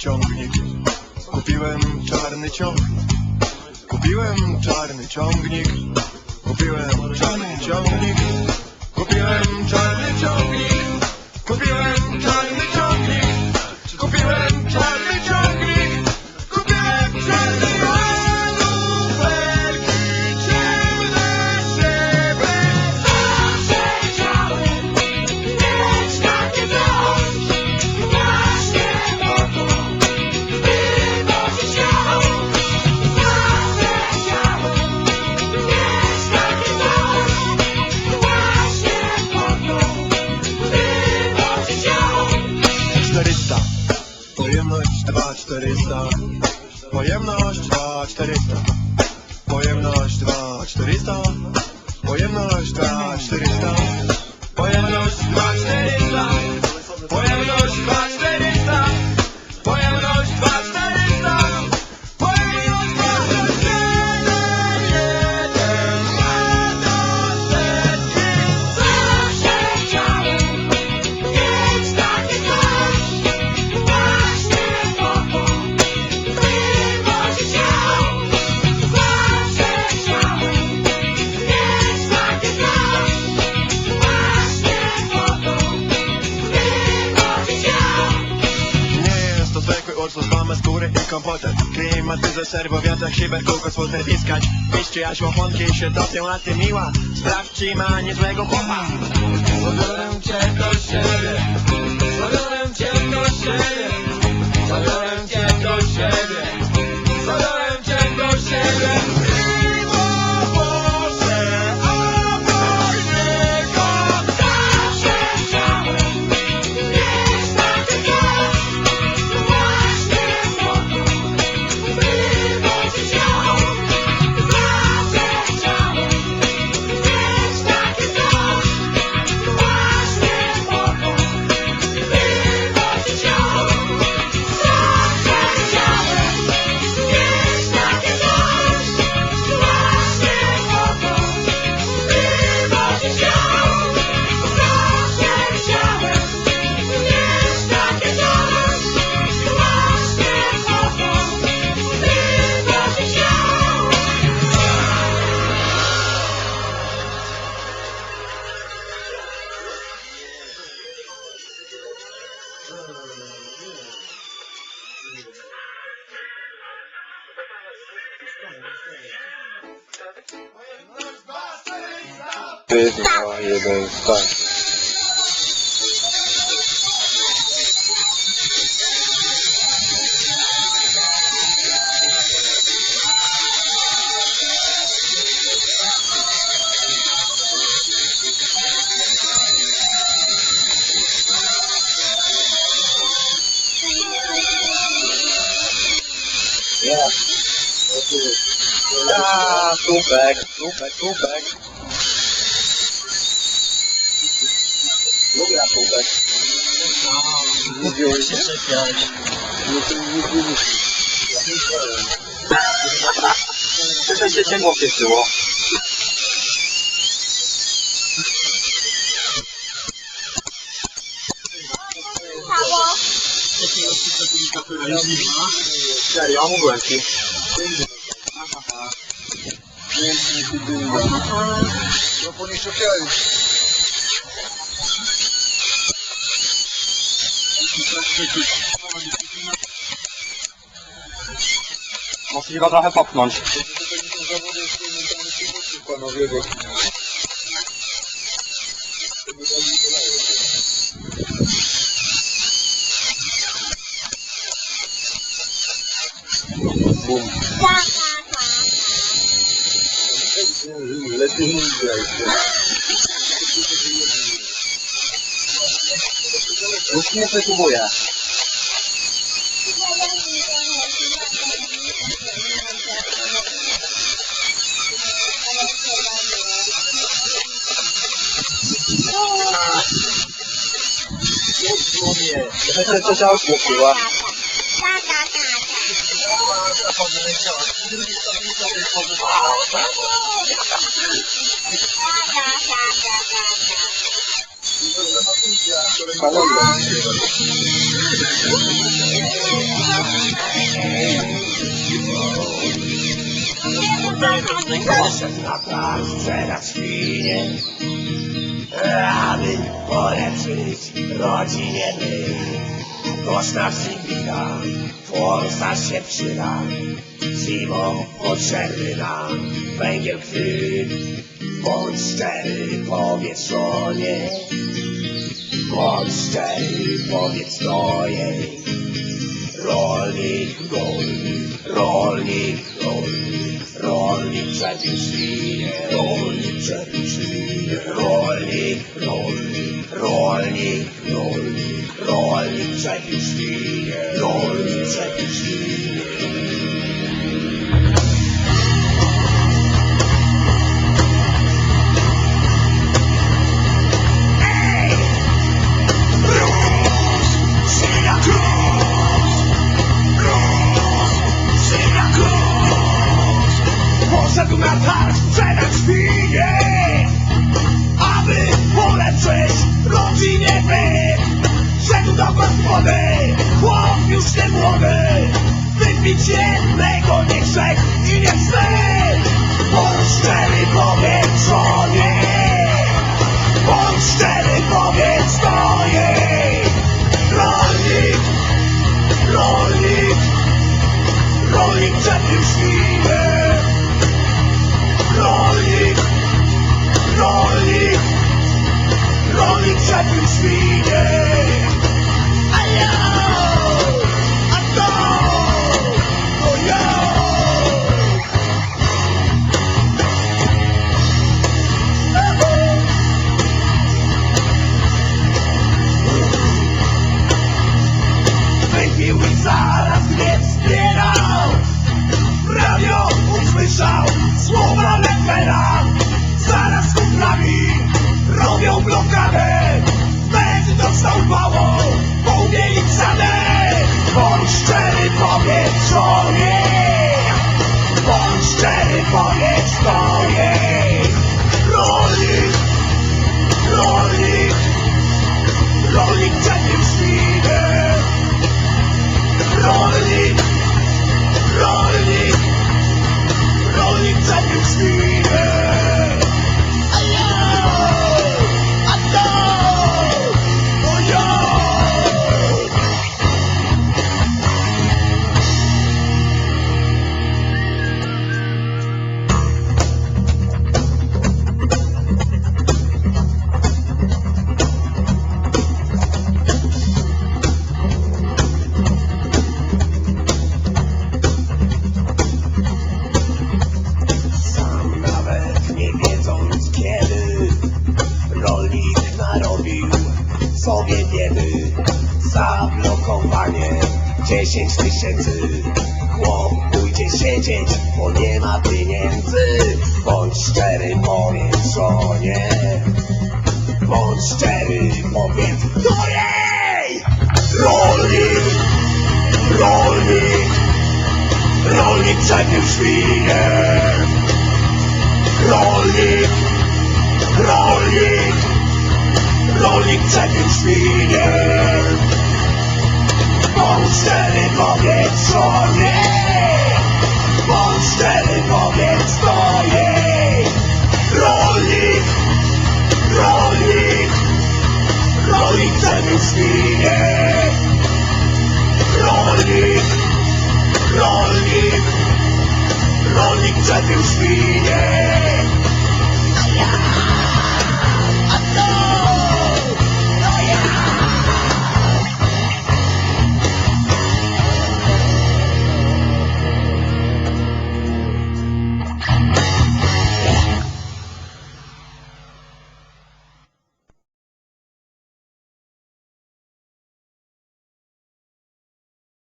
Ciągnik. Kupiłem czarny ciągnik. Kupiłem czarny ciągnik. Pojemność 2400 Pojemność 2400 Pojemność 2400 kompoter Klimatyzer, serwo, wiatrak, szyber, kółko, słoter, piskać Piszcie jaś łoponki się topią, a ty miła. Sprawdź, czy ma niezłego chłopa. Zabiorę cię do siebie. Zabiorę cię do Ty, dwa, jeden, start. Yeah. Ah, go back, go back, go back. Look at that thing. Look всего. Szczepiałem. Możliwe trochę popchnąć. Panowie, bo... Bum. Lepiej nie 你是不是公务员？这家果壳？Tak. Poszedł na plac sprzedać świnie Aby poleczyć rodzinie my Koszta wina, forsa się przyda Zimą potrzebny nam węgiel krwi Bądź szczery, powiedz żonie Szczery, powiedz do jej Rolnik, rolnik, rolnik, rolnik, rolnik przebił świnie, rolnik przebił świnie, rolnik, rolnik, rolnik, rolnik, rolnik przebił świnie, rolnik przebił świnie. Poszedł na targ sprzedać świnie Aby poleczyć rodzinie byt Szedł do gospody Chłop już nie młody. Wypić jednego nie grzech i nie wstyd Bądź szczery powiedz żonie 10 tysięcy. Chłop pójdzie siedzieć, bo nie ma pieniędzy. Bądź szczery, powiedz żonie. Bądź szczery, powiedz do jej Rolnik, rolnik! Rolnik przepił świnie Rolnik! Rolnik! Rolnik przepił świnie szczery, powiedz żonie Bądź szczery, powiedz do jej